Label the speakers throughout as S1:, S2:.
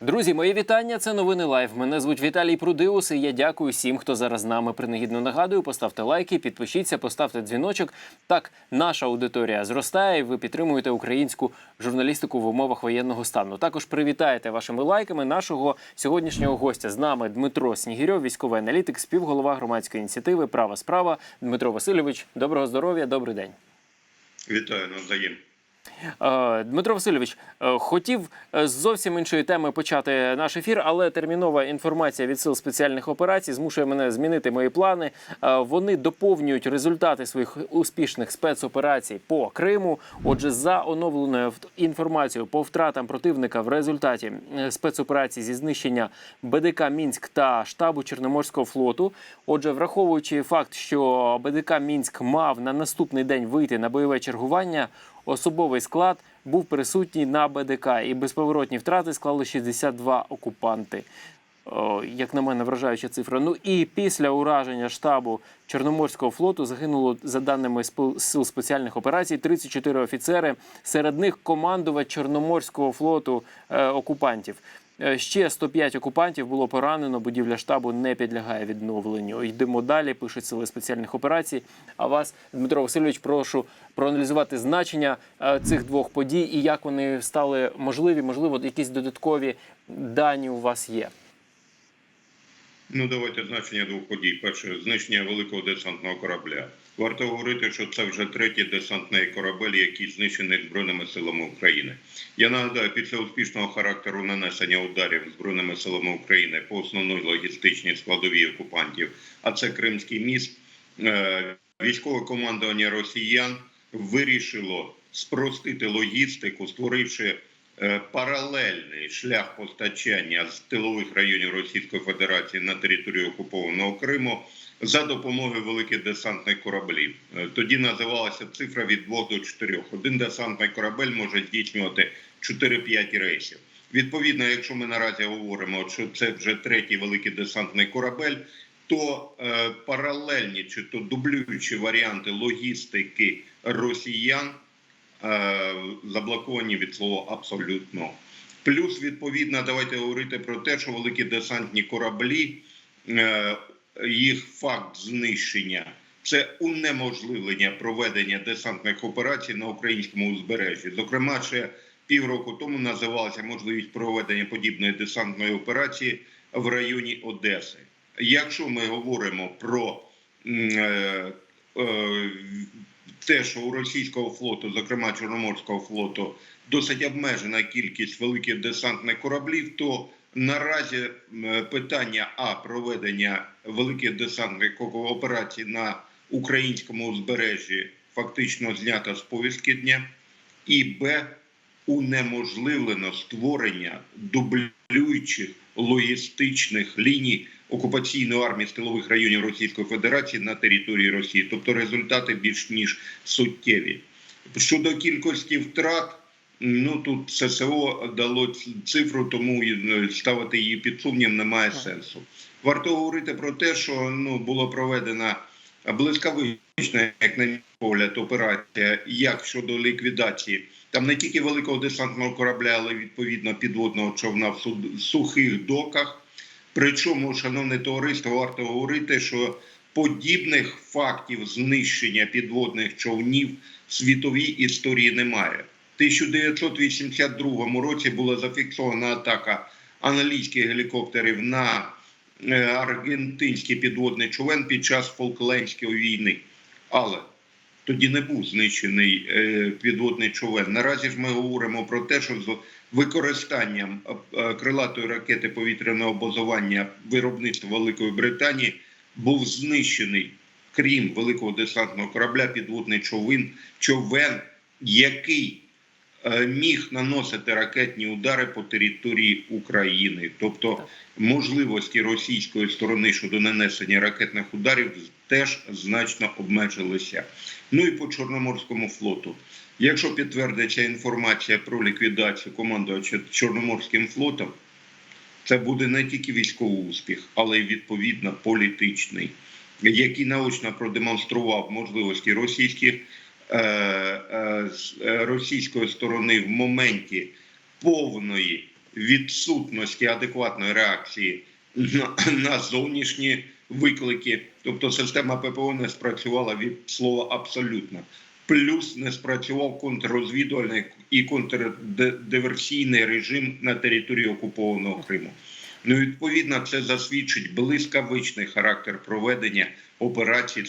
S1: Друзі, мої вітання. Це новини лайв. Мене звуть Віталій Прудиус. І я дякую всім, хто зараз з нами принагідно нагадую. Поставте лайки, підпишіться, поставте дзвіночок. Так, наша аудиторія зростає. і Ви підтримуєте українську журналістику в умовах воєнного стану. Також привітаєте вашими лайками нашого сьогоднішнього гостя. З нами Дмитро Снігірьов, військовий аналітик, співголова громадської ініціативи Права справа. Дмитро Васильович, доброго здоров'я, добрий день.
S2: Вітаю навзаєм.
S1: Е, Дмитро Васильович, е, хотів е, з зовсім іншої теми почати наш ефір, але термінова інформація від сил спеціальних операцій змушує мене змінити мої плани. Вони доповнюють результати своїх успішних спецоперацій по Криму. Отже, за оновленою інформацією по втратам противника в результаті спецоперацій зі знищення БДК Мінськ та штабу Чорноморського флоту. Отже, враховуючи факт, що БДК Мінськ мав на наступний день вийти на бойове чергування. Особовий склад був присутній на БДК, і безповоротні втрати склали 62 окупанти. Як на мене, вражаюча цифра. Ну і після ураження штабу Чорноморського флоту загинуло за даними сил спеціальних операцій 34 офіцери. Серед них командувач Чорноморського флоту е, окупантів. Е, Ще 105 окупантів було поранено. Будівля штабу не підлягає відновленню. Йдемо далі. Пишуть сили спеціальних операцій. А вас, Дмитро Васильович, прошу проаналізувати значення е, цих двох подій і як вони стали можливі. Можливо, якісь додаткові дані у вас є.
S2: Ну давайте значення двох подій. Перше знищення великого десантного корабля. Варто говорити, що це вже третій десантний корабель, який знищений збройними силами України. Я нагадаю, після успішного характеру нанесення ударів збройними силами України по основної логістичній складовій окупантів, а це Кримський міст. е, Військове командування росіян вирішило спростити логістику, створивши е, паралельний шлях постачання з тилових районів Російської Федерації на територію окупованого Криму за допомогою великих десантних кораблів. Е, Тоді називалася цифра від 2 до 4. Один десантний корабель може здійснювати 4-5 рейсів. Відповідно, якщо ми наразі говоримо, що це вже третій великий десантний корабель, то е, паралельні чи то дублюючі варіанти логістики росіян е, заблоковані від слова абсолютно. Плюс, відповідно, давайте говорити про те, що великі десантні кораблі, е, їх факт знищення це унеможливлення проведення десантних операцій на українському узбережжі. Зокрема, ще півроку тому називалася можливість проведення подібної десантної операції в районі Одеси. Якщо ми говоримо про е, е, те, що у російського флоту, зокрема Чорноморського флоту, досить обмежена кількість великих десантних кораблів, то наразі питання а проведення великих десантних операцій на українському узбережжі фактично знято з повістки дня, і б унеможливлено створення дублюючих логістичних ліній окупаційної армії з тилових районів Російської Федерації на території Росії, тобто результати більш ніж суттєві. Щодо кількості втрат, ну тут ССО дало цифру, тому ставити її під сумнів немає сенсу. Варто говорити про те, що ну було проведена блискавична, як на мій погляд, операція, як щодо ліквідації. Там не тільки великого десантного корабля, але відповідно підводного човна в сухих доках. Причому, шановне товариство, варто говорити, що подібних фактів знищення підводних човнів в світовій історії немає. В 1982 році була зафіксована атака англійських гелікоптерів на е, аргентинський підводний човен під час Фолклендської війни. Але тоді не був знищений е, підводний човен. Наразі ж ми говоримо про те, що з використанням е, крилатої ракети повітряного базування виробництва Великої Британії був знищений, крім великого десантного корабля, підводний човен, човен, який міг наносити ракетні удари по території України, тобто можливості російської сторони щодо нанесення ракетних ударів теж значно обмежилися. Ну і по Чорноморському флоту. Якщо підтвердиться інформація про ліквідацію командувача Чорноморським флотом, це буде не тільки військовий успіх, але й відповідно політичний, який наочно продемонстрував можливості російських е, е, з- е, російської сторони в моменті повної відсутності адекватної реакції на, на зовнішні виклики. Тобто система ППО не спрацювала від слова абсолютно. Плюс не спрацював контррозвідувальний і контрдиверсійний режим на території окупованого Криму. Ну, відповідно, це засвідчить блискавичний характер проведення операцій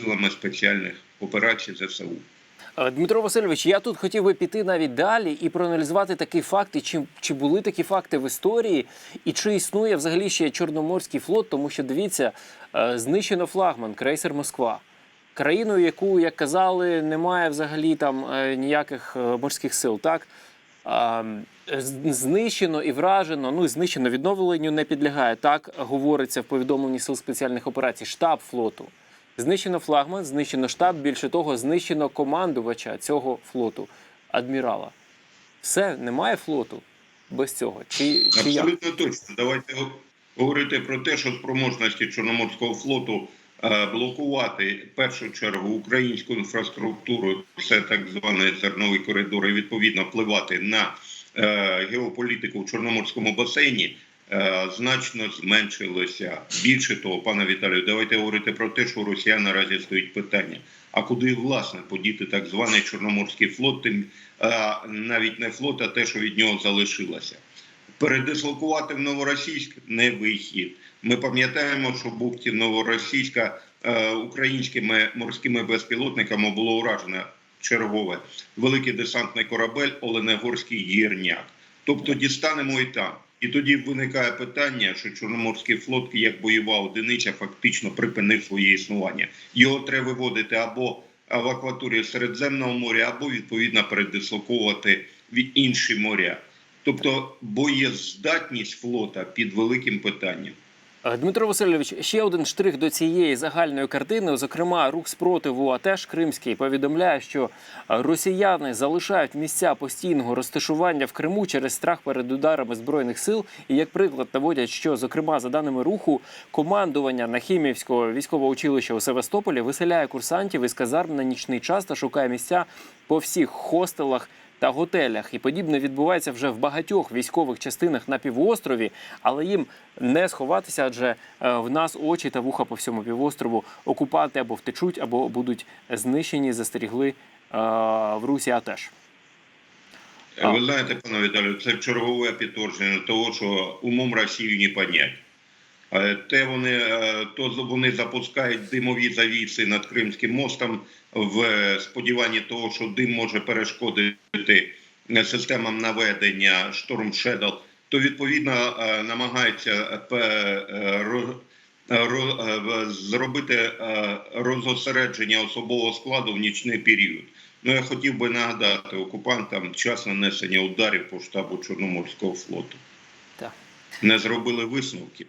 S2: силами спеціальних операцій ЗСУ.
S1: Е, Дмитро Васильович, я тут хотів би піти навіть далі і проаналізувати такі факти, чи, чи були такі факти в історії, і чи існує взагалі ще Чорноморський флот, тому що дивіться, е, знищено флагман, крейсер Москва. Країною, яку, як казали, немає взагалі там е, ніяких морських сил, так? Знищено і вражено, ну знищено відновленню не підлягає. Так говориться в повідомленні сил спеціальних операцій. Штаб флоту. Знищено флагман, знищено штаб. Більше того, знищено командувача цього флоту, адмірала. Все, немає флоту без цього. Чи, чи як?
S2: Абсолютно точно. Давайте говорити про те, що спроможності Чорноморського флоту е, блокувати в першу чергу українську інфраструктуру, це так званий зерновий коридор, і відповідно впливати на е, геополітику в Чорноморському басейні. Е, Значно зменшилося. Більше того, пане Віталію, давайте говорити про те, що у росіян наразі стоїть питання. А куди власне подіти так званий Чорноморський флот, тим е, навіть не флот, а те, що від нього залишилося. Передислокувати в Новоросійськ не вихід. Ми пам'ятаємо, що бухті Новоросійська е, українськими морськими безпілотниками було уражено чергове великий десантний корабель Оленегорський гірняк. Тобто дістанемо і там. І тоді виникає питання, що Чорноморський флот, як бойова одиниця, фактично припинив своє існування. Його треба виводити або в акваторію Середземного моря, або відповідно передислоковувати в інші моря. Тобто боєздатність флота під великим питанням.
S1: Е, Дмитро Васильович, ще один штрих до цієї загальної картини. Зокрема, рух спротиву, а теж Кримський повідомляє, що росіяни залишають місця постійного розташування в Криму через страх перед ударами збройних сил. І як приклад наводять, що зокрема за даними руху, командування Нахімівського військового училища у Севастополі виселяє курсантів із казарм на нічний час та шукає місця по всіх хостелах та готелях. І подібне відбувається вже в багатьох військових частинах на півострові, але їм не сховатися, адже е, в нас очі та вуха по всьому півострову окупанти або втечуть, або будуть знищені, застерігли е, в Русі. А теж
S2: Ви знаєте, пане Віталію, це чергове підтвердження того, що умом Росію не понять. Е, Те вони е, то вони запускають димові завіси над Кримським мостом в сподіванні того, що дим може перешкодити е, системам наведення Storm Shadow, то відповідно намагаються зробити розосередження особового складу в нічний період. Ну я хотів би нагадати окупантам час нанесення ударів по штабу Чорноморського флоту.
S1: Так.
S2: Не зробили висновків.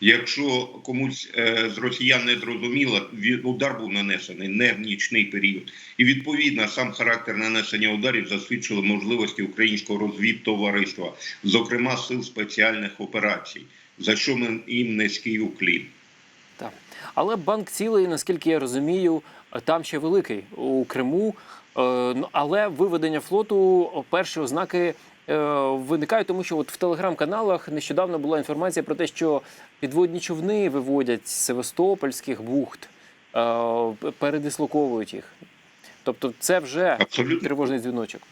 S2: Якщо комусь е, з росіян не зрозуміло, удар був нанесений не в нічний період, і відповідно сам характер нанесення ударів засвідчили можливості українського розвідтовариства, зокрема сил спеціальних операцій, за що ми їм низький уклін.
S1: Так. Але банк цілий, наскільки я розумію, там ще великий у Криму. Е, Але виведення флоту перші ознаки виникають, тому що от в телеграм-каналах нещодавно була інформація про те, що підводні човни виводять з Севастопольських бухт, е, передислоковують їх. Тобто, це вже
S2: Абсолютно
S1: тривожний дзвіночок.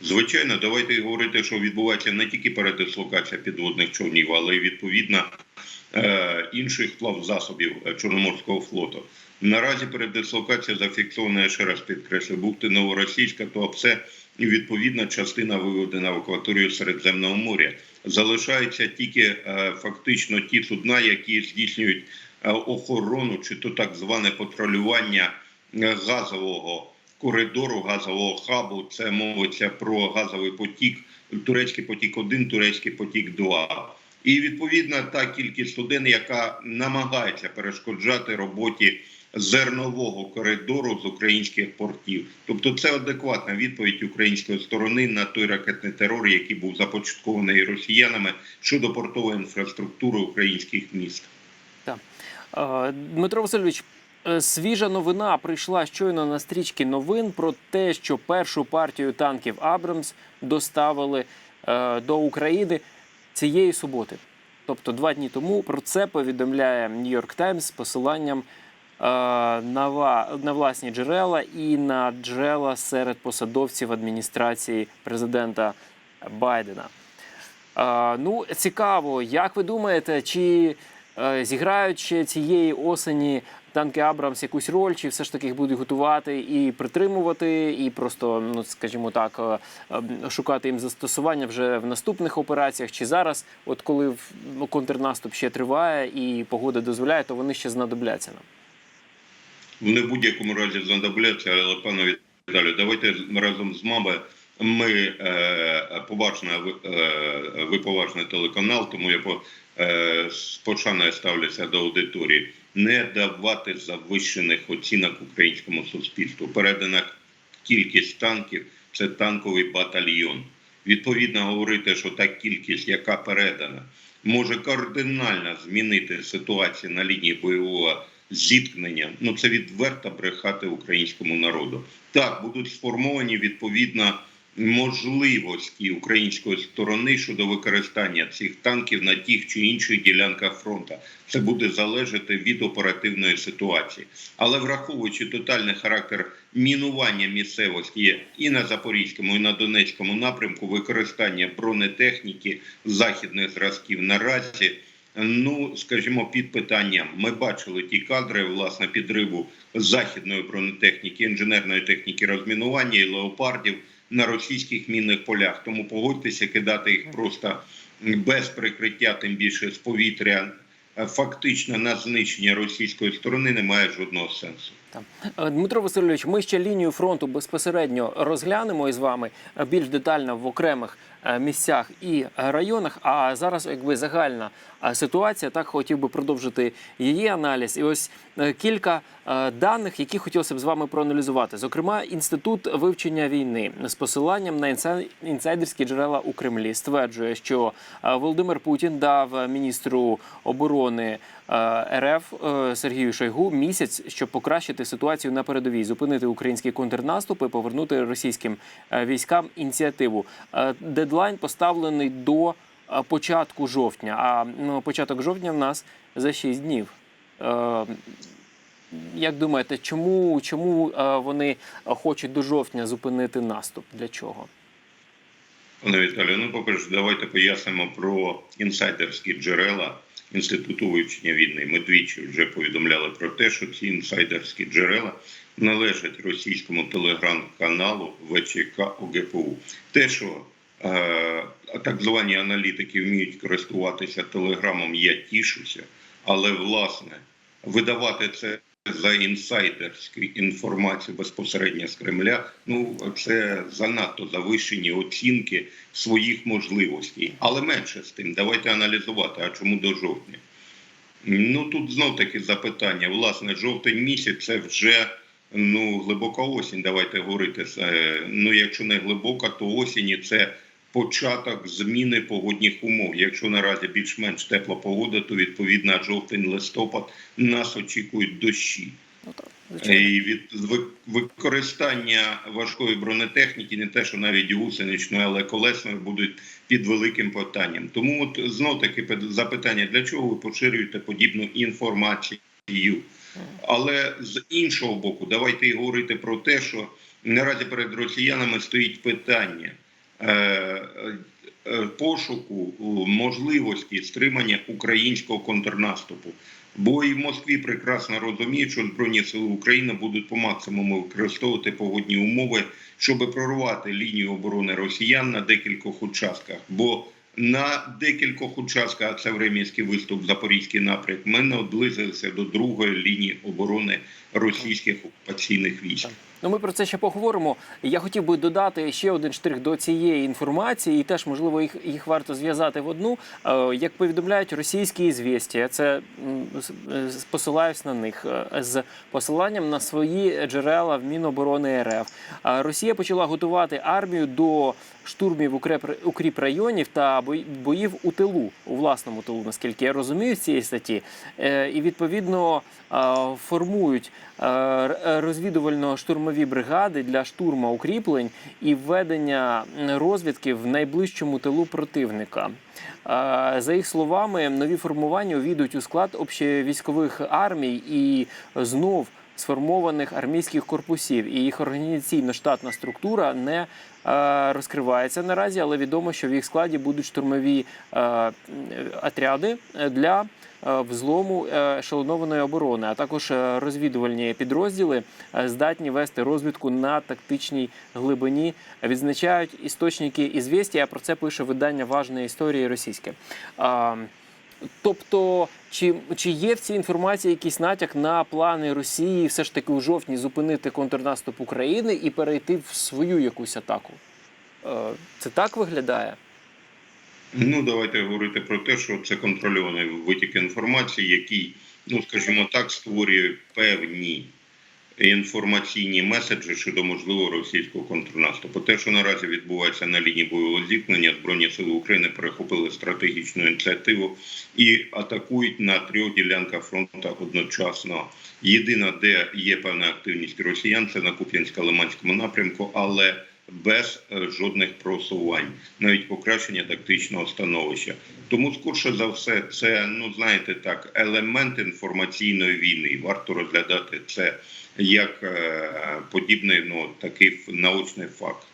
S2: Звичайно, давайте говорити, що відбувається не тільки передислокація підводних човнів, але й відповідно е, інших плавзасобів е, Чорноморського флоту. Наразі передислокація зафіксована, я ще раз підкреслю, бухти Новоросійська, то і відповідна частина виведена в акваторію Середземного моря. Залишаються тільки е, фактично ті судна, які здійснюють е, охорону чи то так зване патрулювання е, газового коридору газового хабу. Це мовиться про газовий потік, турецький потік 1 турецький потік 2 І відповідно та кількість суден, яка намагається перешкоджати роботі зернового коридору з українських портів. Тобто, це адекватна відповідь української сторони на той ракетний терор, який був започаткований росіянами щодо портової інфраструктури українських міст.
S1: Е, Дмитро Васильович, Е, Свіжа новина прийшла щойно на стрічки новин про те, що першу партію танків Абрамс доставили е, до України цієї суботи. Тобто два дні тому про це повідомляє Нью-Йорк Таймс з посиланням на, власні джерела і на джерела серед посадовців адміністрації президента Байдена. Е, ну, цікаво, як ви думаєте, чи е, зіграють цієї осені танки Абрамс якусь роль, чи все ж таки їх будуть готувати і притримувати, і просто, ну скажімо так, е, е, шукати їм застосування вже в наступних операціях, чи зараз, от коли ну, контрнаступ ще триває і погода дозволяє, то вони ще знадобляться нам.
S2: Вони в будь-якому разі знадобляться, але пане Віталію, давайте разом з мами. Ми е, поважна, е, ви поважний телеканал, тому я по, е, з пошаною ставлюся до аудиторії. Не давати завищених оцінок українському суспільству. Передана кількість танків це танковий батальйон. Відповідно, говорити, що та кількість, яка передана, може кардинально змінити ситуацію на лінії бойового зіткнення. Ну це відверто брехати українському народу. Так будуть сформовані відповідно можливості української сторони щодо використання цих танків на тих чи інших ділянках фронту. Це буде залежати від оперативної ситуації, але враховуючи тотальний характер мінування місцевості і на запорізькому, і на донецькому напрямку, використання бронетехніки західних зразків наразі. Ну, скажімо, під питанням. Ми бачили ті кадри власне підриву західної бронетехніки, інженерної техніки розмінування і леопардів на російських мінних полях. Тому погодьтеся, кидати їх просто без прикриття, тим більше з повітря, фактично на знищення російської сторони немає жодного сенсу.
S1: Е, Дмитро Васильович, ми ще лінію фронту безпосередньо розглянемо із вами е, більш детально в окремих місцях і е, районах. А зараз, якби загальна е, ситуація, так хотів би продовжити її аналіз. І ось е, кілька е, даних, які хотілося б з вами проаналізувати. Зокрема, інститут вивчення війни з посиланням на інса- інсайдерські джерела у Кремлі стверджує, що е, Володимир Путін дав міністру оборони е, РФ е, Сергію Шойгу місяць, щоб покращити ситуацію на передовій, зупинити український контрнаступ і повернути російським е, військам ініціативу. Е, Дедлайн поставлений до е, початку жовтня. А ну, початок жовтня в нас за 6 днів. Е, Як думаєте, чому, чому е, вони хочуть до жовтня зупинити наступ? Для чого?
S2: Пане Віталію, ну по-перше, давайте пояснимо про інсайдерські джерела Інституту вивчення війни. Ми двічі вже повідомляли про те, що ці інсайдерські джерела належать російському телеграм-каналу ВЧК ОГПУ. Те, що так звані аналітики вміють користуватися телеграмом, я тішуся, але власне видавати це за інсайдерську інформацію безпосередньо з Кремля. Ну це занадто завищені оцінки своїх можливостей. Але менше з тим, давайте аналізувати. А чому до жовтня? Ну тут знов таки запитання. Власне, жовтень місяць це вже ну глибока осінь. Давайте говорити. Ну, якщо не глибока, то осінь це початок зміни погодних умов. Якщо наразі більш-менш тепла погода, то відповідно жовтень-листопад нас очікують дощі.
S1: Ну.
S2: І від ви- використання важкої бронетехніки, не те, що навіть гусеничної, але колесної будуть під великим питанням. Тому от знов таки пи- запитання: для чого ви поширюєте подібну інформацію? Але з іншого боку, давайте і говорити про те, що наразі перед росіянами стоїть питання пошуку е, можливості стримання українського контрнаступу. Бо і в Москві прекрасно розуміють, що Збройні сили України будуть по максимуму використовувати погодні умови, щоб прорвати лінію оборони росіян на декількох участках. Бо на декількох участках, а це врем'янський виступ, Запорізький напрямок, ми наблизилися до другої лінії оборони російських окупаційних військ.
S1: Ну, ми про це ще поговоримо. Я хотів би додати ще один штрих до цієї інформації, і теж можливо їх, їх варто зв'язати в одну. Е, Як повідомляють російські звісті, це посилаюсь на них е, з посиланням на свої джерела в Міноборони РФ. Е, Росія почала готувати армію до штурмів укріп районів та бої- боїв у тилу, у власному тилу, наскільки я розумію з цієї статті. І відповідно формують е, р- розвідувально-штурмові бригади для штурму укріплень і введення розвідки в найближчому тилу противника. Е, За їх словами, нові формування увійдуть у склад общевійськових армій і знов сформованих армійських корпусів. І їх організаційно-штатна структура не розкривається наразі, але відомо, що в їх складі будуть штурмові е, отряди е, для е, взлому е, ешелонованої оборони, а також е, розвідувальні підрозділи е, здатні вести розвідку на тактичній глибині. Відзначають істочники ізвісті, а про це пише видання важної історії російське. Тобто, чи, чи є в цій інформації якийсь натяк на плани Росії все ж таки у жовтні зупинити контрнаступ України і перейти в свою якусь атаку? Е, Це так виглядає?
S2: Ну, давайте говорити про те, що це контрольований витік інформації, який, ну скажімо так, створює певні інформаційні меседжі щодо можливого російського контрнаступу. Те, що наразі відбувається на лінії бойового зіткнення, збройні сили України перехопили стратегічну ініціативу і атакують на трьох ділянках фронту одночасно. Єдина, де є певна активність росіян, це на Куп'янсько-Лиманському напрямку, але без е, жодних просувань, навіть покращення тактичного становища. Тому, скорше за все, це ну знаєте так, елемент інформаційної війни. Варто розглядати це як е, подібний ну такий научний факт.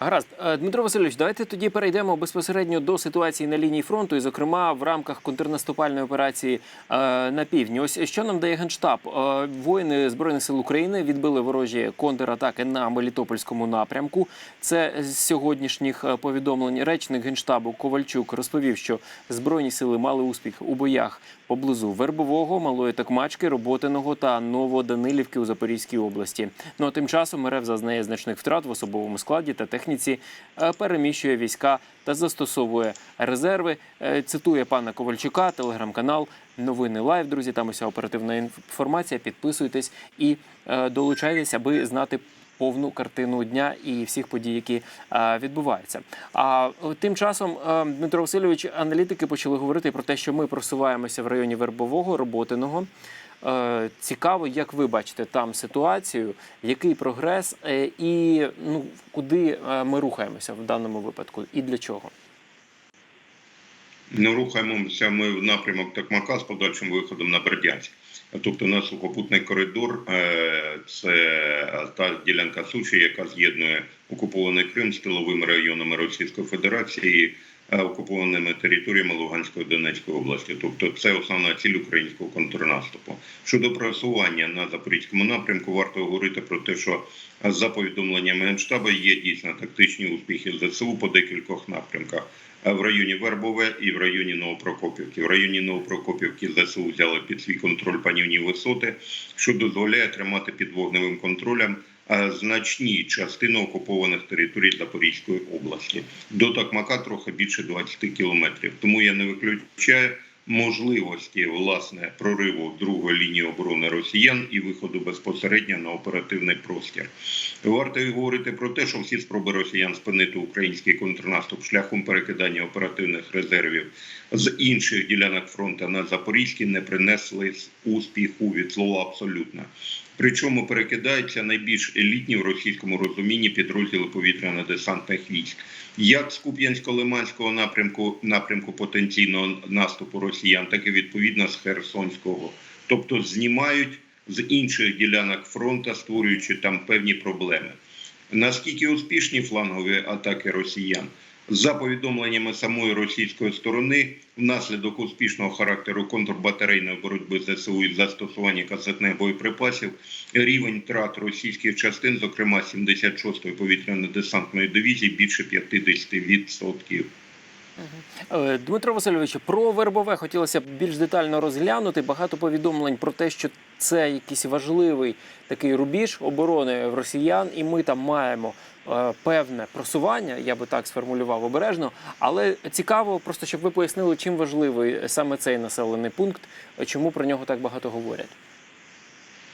S1: Гаразд, Е, Дмитро Васильович, давайте тоді перейдемо безпосередньо до ситуації на лінії фронту, і, зокрема, в рамках контрнаступальної операції е, на півдні. Ось що нам дає генштаб? Е, воїни збройних сил України відбили ворожі контратаки на Мелітопольському напрямку. Це з сьогоднішніх повідомлень. Речник генштабу Ковальчук розповів, що збройні сили мали успіх у боях поблизу Вербового, Малої Токмачки, Роботиного та Новоданилівки у Запорізькій області. Ну а тим часом РФ зазнає значних втрат в особовому складі та техніці, е, переміщує війська та застосовує резерви. Е, Цитує пана Ковальчука, телеграм-канал Новини Лайв. Друзі, там уся оперативна інформація. Підписуйтесь і е, долучайтесь, аби знати. Повну картину дня і всіх подій, які е, відбуваються. А тим часом е, Дмитро Васильович, аналітики почали говорити про те, що ми просуваємося в районі Вербового, Роботиного. Е, Цікаво, як ви бачите там ситуацію, який прогрес е, і ну куди е, ми рухаємося в даному випадку, і для чого?
S2: Ну, рухаємося ми в напрямок Токмака з подальшим виходом на Бердянськ. Тобто на сухопутний коридор це та ділянка суші, яка з'єднує окупований Крим з тиловими районами Російської Федерації, окупованими територіями Луганської Донецької області. Тобто це основна ціль українського контрнаступу. Щодо просування на запорізькому напрямку, варто говорити про те, що за повідомленнями Генштабу є дійсно тактичні успіхи ЗСУ по декількох напрямках. В районі Вербове і в районі Новопрокопівки. В районі Новопрокопівки ЗСУ взяли під свій контроль панівні висоти, що дозволяє тримати під вогневим контролем значні частини окупованих територій Запорізької області. До Токмака трохи більше 20 кілометрів. Тому я не виключаю можливості власне прориву другої лінії оборони росіян і виходу безпосередньо на оперативний простір. Варто й говорити про те, що всі спроби росіян спинити український контрнаступ шляхом перекидання оперативних резервів з інших ділянок фронту на Запорізький не принесли успіху від слова абсолютно. Причому перекидаються найбільш елітні в російському розумінні підрозділи повітряно-десантних військ, як з Куп'янсько-Лиманського напрямку напрямку потенційного наступу росіян, так і відповідно з Херсонського, тобто знімають з інших ділянок фронту, створюючи там певні проблеми. Наскільки успішні флангові атаки росіян? За повідомленнями самої російської сторони, внаслідок успішного характеру контрбатарейної боротьби ЗСУ і застосування касетних боєприпасів, рівень втрат російських частин, зокрема 76-ї повітряно-десантної дивізії, більше 50%.
S1: Е, Дмитро Васильович, про вербове хотілося б більш детально розглянути. Багато повідомлень про те, що це якийсь важливий такий рубіж оборони росіян, і ми там маємо певне просування, я би так сформулював обережно. Але цікаво, просто щоб ви пояснили, чим важливий саме цей населений пункт, чому про нього так багато говорять.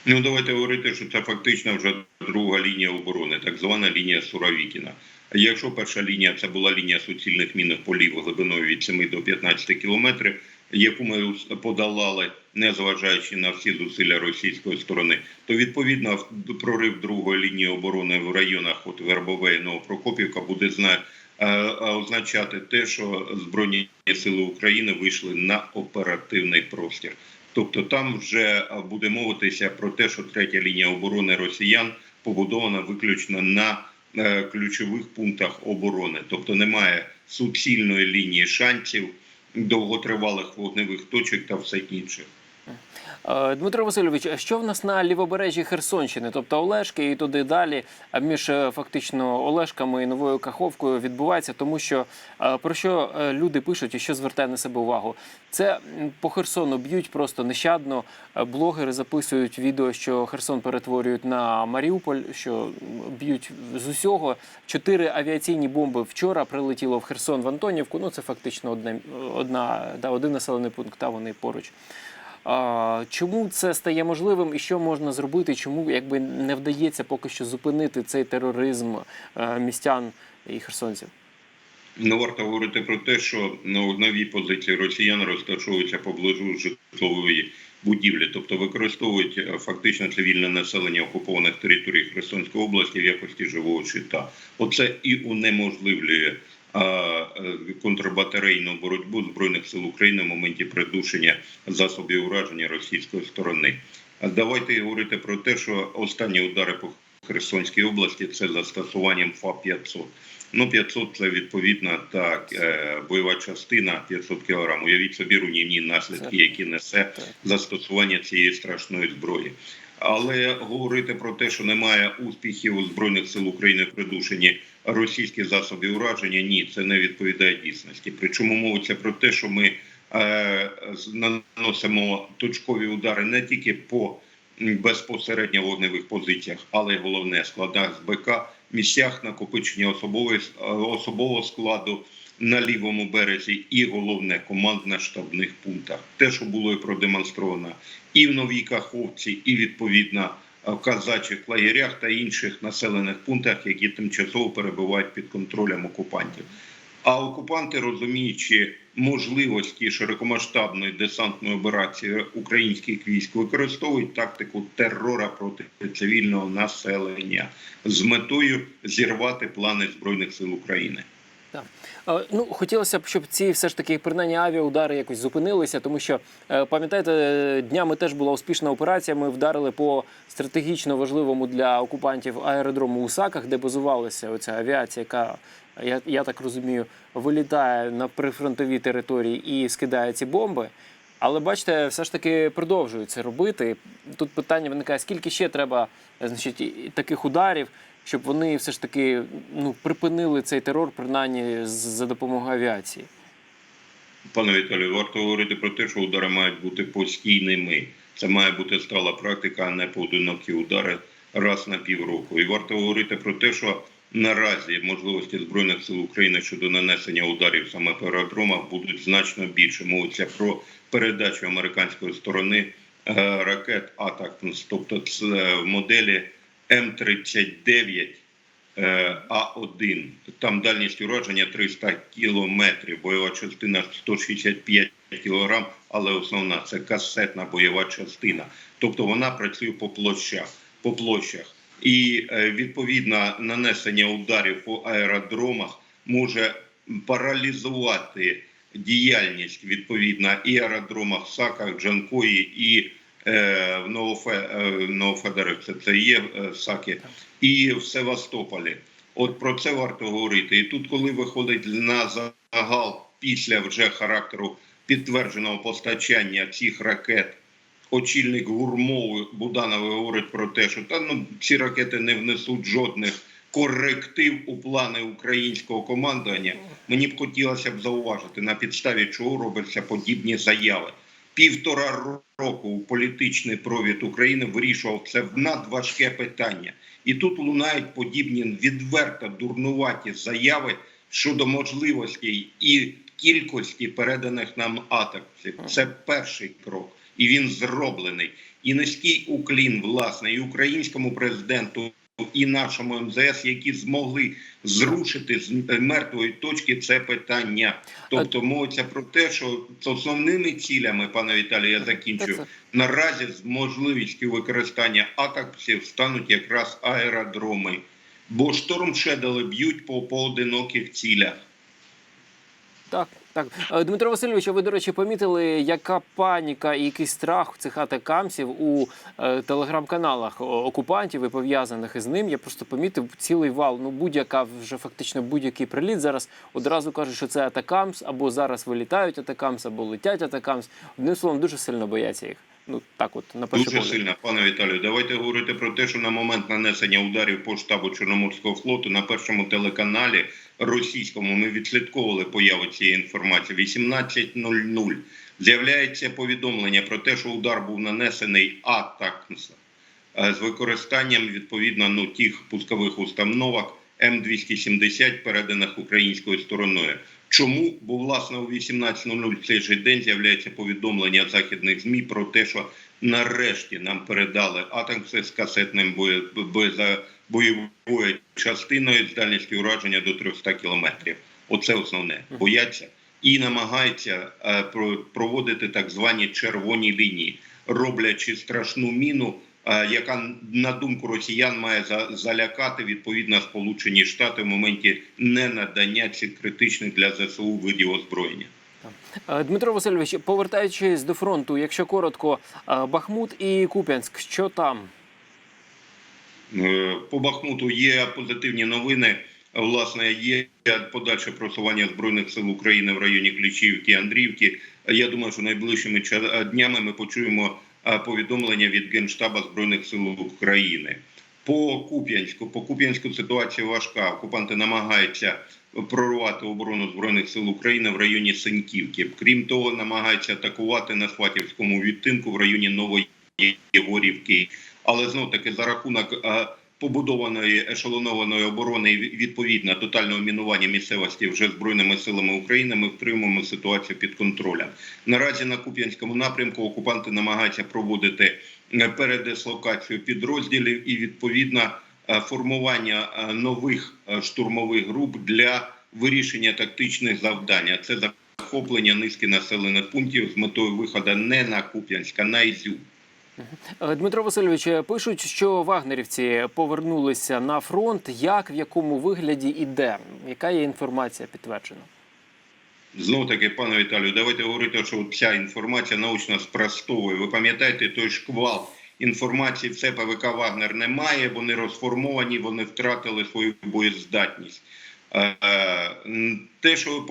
S2: Ну давайте говорити, що це фактично вже друга лінія оборони, так звана лінія Суровікіна. Якщо перша лінія це була лінія суцільних мінних полів глибиною від 7 до 15 кілометрів, яку ми подолали, незважаючи на всі зусилля російської сторони, то відповідно прорив другої лінії оборони в районах от Вербове і Новопрокопівка буде зна- е, е, означати те, що збройні сили України вийшли на оперативний простір. Тобто там вже е, буде мовитися про те, що третя лінія оборони росіян побудована виключно на ключових пунктах оборони, тобто немає суцільної лінії шансів, довготривалих вогневих точок та все інше.
S1: Е, Дмитро Васильович, а що в нас на лівобережжі Херсонщини, тобто Олешки і туди далі, між е, фактично Олешками і Новою Каховкою відбувається, тому що е, про що люди пишуть і що звертає на себе увагу? Це по Херсону б'ють просто нещадно. Блогери записують відео, що Херсон перетворюють на Маріуполь, що б'ють з усього. Чотири авіаційні бомби вчора прилетіло в Херсон в Антонівку. Ну це фактично одне одна да, один населений пункт, та вони поруч. Чому це стає можливим і що можна зробити? Чому якби не вдається поки що зупинити цей тероризм е, містян і херсонців?
S2: Не варто говорити про те, що ну, нові позиції росіян розташовуються поблизу житлової будівлі, тобто використовують е, фактично цивільне населення окупованих територій Херсонської області в якості живого щита. Оце і унеможливлює контрбатарейну боротьбу збройних сил України в моменті придушення засобів ураження російської сторони. А давайте говорити про те, що останні удари по Херсонській області це застосуванням ФА-500. Ну, 500 – це відповідна так е, бойова частина 500 кг. Уявіть собі руйнівні наслідки, які несе застосування цієї страшної зброї. Але говорити про те, що немає успіхів у збройних сил України в придушенні російських засобів ураження, ні, це не відповідає дійсності. Причому мовиться про те, що ми е, наносимо точкові удари не тільки по безпосередньо вогневих позиціях, але й головне складах з БК, місцях накопичення особової особового складу на лівому березі, і головне командно-штабних пунктах. Те, що було і продемонстровано і в Новій Каховці, і відповідно в казачих лагерях та інших населених пунктах, які тимчасово перебувають під контролем окупантів. А окупанти, розуміючи можливості широкомасштабної десантної операції українських військ, використовують тактику терора проти цивільного населення з метою зірвати плани збройних сил України.
S1: Ну, хотілося б, щоб ці все ж таки принаймні авіаудари якось зупинилися, тому що е, пам'ятаєте, днями теж була успішна операція. Ми вдарили по стратегічно важливому для окупантів аеродрому у Саках, де базувалася оця авіація, яка я, я так розумію, вилітає на прифронтові території і скидає ці бомби. Але бачите, все ж таки продовжують це робити. Тут питання виникає: скільки ще треба значить, таких ударів, щоб вони все ж таки ну, припинили цей терор, принаймні за допомогою авіації.
S2: Пане Віталію, варто говорити про те, що удари мають бути постійними. Це має бути стала практика, а не поодинокі удари раз на півроку. І варто говорити про те, що наразі можливості збройних сил України щодо нанесення ударів саме по аеродромах будуть значно більше. Мовиться про передачу американської сторони е, ракет Атакмс, тобто це в моделі М39 е, А1. Там дальність ураження 300 кілометрів, бойова частина 165 кілограм, але основна це касетна бойова частина. Тобто вона працює по площах. По площах. І е, відповідно нанесення ударів по аеродромах може паралізувати діяльність відповідно і аеродромах Саках, Джанкої, і в Новофе, е, це є е, Саки, і в Севастополі. От про це варто говорити. І тут, коли виходить на загал після вже характеру підтвердженого постачання цих ракет, очільник гурмови Буданови говорить про те, що та ну ці ракети не внесуть жодних коректив у плани українського командування. Мені б хотілося б зауважити, на підставі чого робляться подібні заяви. Півтора року політичний провід України вирішував це надважке питання. І тут лунають подібні відверто дурнуваті заяви щодо можливості і кількості переданих нам атаків. Це перший крок, і він зроблений. І низький уклін, власне, і українському президенту, і нашому МЗС, які змогли зрушити з мертвої точки це питання. Тобто мовиться про те, що з основними цілями, пане Віталію, я закінчую. Наразі з можливістю використання атаксів стануть якраз аеродроми, бо штормшедели б'ють по поодиноких цілях.
S1: Так, так. Е, Дмитро Васильович, а ви, до речі, помітили, яка паніка і який страх цих атакамсів у е, телеграм-каналах окупантів і пов'язаних із ним. Я просто помітив цілий вал. Ну, будь-яка вже фактично будь-який приліт зараз одразу кажуть, що це атакамс, або зараз вилітають атакамс, або летять атакамс. Одним словом, дуже сильно бояться їх. Ну так, от на перший
S2: Дуже
S1: погляд.
S2: сильно, пане Віталію. Давайте говорити про те, що на момент нанесення ударів по штабу Чорноморського флоту на першому телеканалі російському ми відслідковували появу цієї інформації. 18.00 з'являється повідомлення про те, що удар був нанесений атакнс е, з використанням відповідно ну, тих пускових установок М270, переданих українською стороною. Чому? Бо власне о 18.00 в цей же день з'являється повідомлення західних змі про те, що нарешті нам передали атомси з касетним бое, бойовою частиною з дальністю ураження до 300 кілометрів. Оце основне. Бояться і намагаються е, про- проводити так звані червоні лінії, роблячи страшну міну, яка на думку росіян має за- залякати відповідно Сполучені Штати в моменті ненадання цих критичних для ЗСУ видів озброєння.
S1: Е, Дмитро Васильович, повертаючись до фронту, якщо коротко, е, Бахмут і Куп'янськ, що там?
S2: Е, По Бахмуту є позитивні новини. Власне, є подальше просування збройних сил України в районі Клічівки, Андріївки. Я думаю, що найближчими днями ми почуємо е, повідомлення від Генштаба збройних сил України. По Куп'янську, по Куп'янську ситуація важка. Окупанти намагаються прорвати оборону збройних сил України в районі Синьківки. Крім того, намагаються атакувати на Сватівському відтинку в районі Нової Єгорівки. Але знов таки за рахунок е, побудованої ешелонованої оборони і відповідно тотального мінування місцевості вже збройними силами України ми втримуємо ситуацію під контролем. Наразі на Куп'янському напрямку окупанти намагаються проводити е, передислокацію підрозділів і відповідно е, формування е, нових штурмових груп для вирішення тактичних завдань. Це захоплення низки населених пунктів з метою виходу не на Куп'янськ, а на Ізюм.
S1: Е, Дмитро Васильович, е, пишуть, що вагнерівці повернулися на фронт. Як, в якому вигляді і де? Яка є інформація підтверджена?
S2: Знов таки, пане Віталію, давайте говорити, що ця інформація научно спростовує. Ви пам'ятаєте той шквал інформації в ЦПВК Вагнер немає, вони розформовані, вони втратили свою боєздатність. Е, Те, що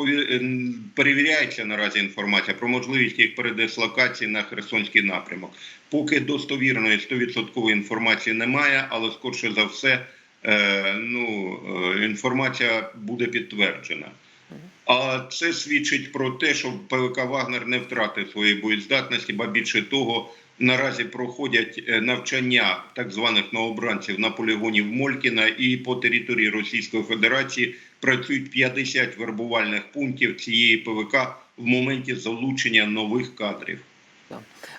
S2: перевіряється наразі інформація про можливість їх передислокації на Херсонський напрямок. Поки достовірної 100% інформації немає, але скорше за все е, ну, е, інформація буде підтверджена. А це свідчить про те, що ПВК Вагнер не втратив своєї боєздатності, ба більше того, наразі проходять е, навчання так званих новобранців на полігоні в Молькіна і по території Російської Федерації працюють 50 вербувальних пунктів цієї ПВК в моменті залучення нових кадрів.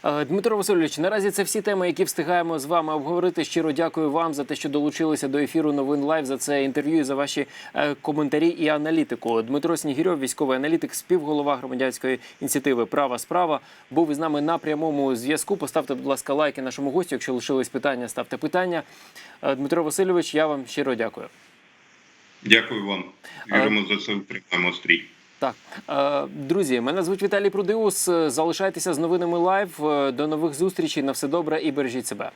S1: Е, Дмитро Васильович, наразі це всі теми, які встигаємо з вами обговорити. Щиро дякую вам за те, що долучилися до ефіру новин лайв за це інтерв'ю і за ваші е, коментарі і аналітику. Дмитро Снігірьов, військовий аналітик, співголова громадянської ініціативи Права справа, був із нами на прямому зв'язку. Поставте, будь ласка, лайки нашому гостю. Якщо лишились питання, ставте питання. Е, Дмитро Васильович, я вам щиро дякую.
S2: Дякую вам. Віримо за це тримаємо стрій.
S1: Так, е, друзі, мене звуть Віталій Прудиус. Залишайтеся з новинами лайв. Е, До нових зустрічей. На все добре і бережіть себе.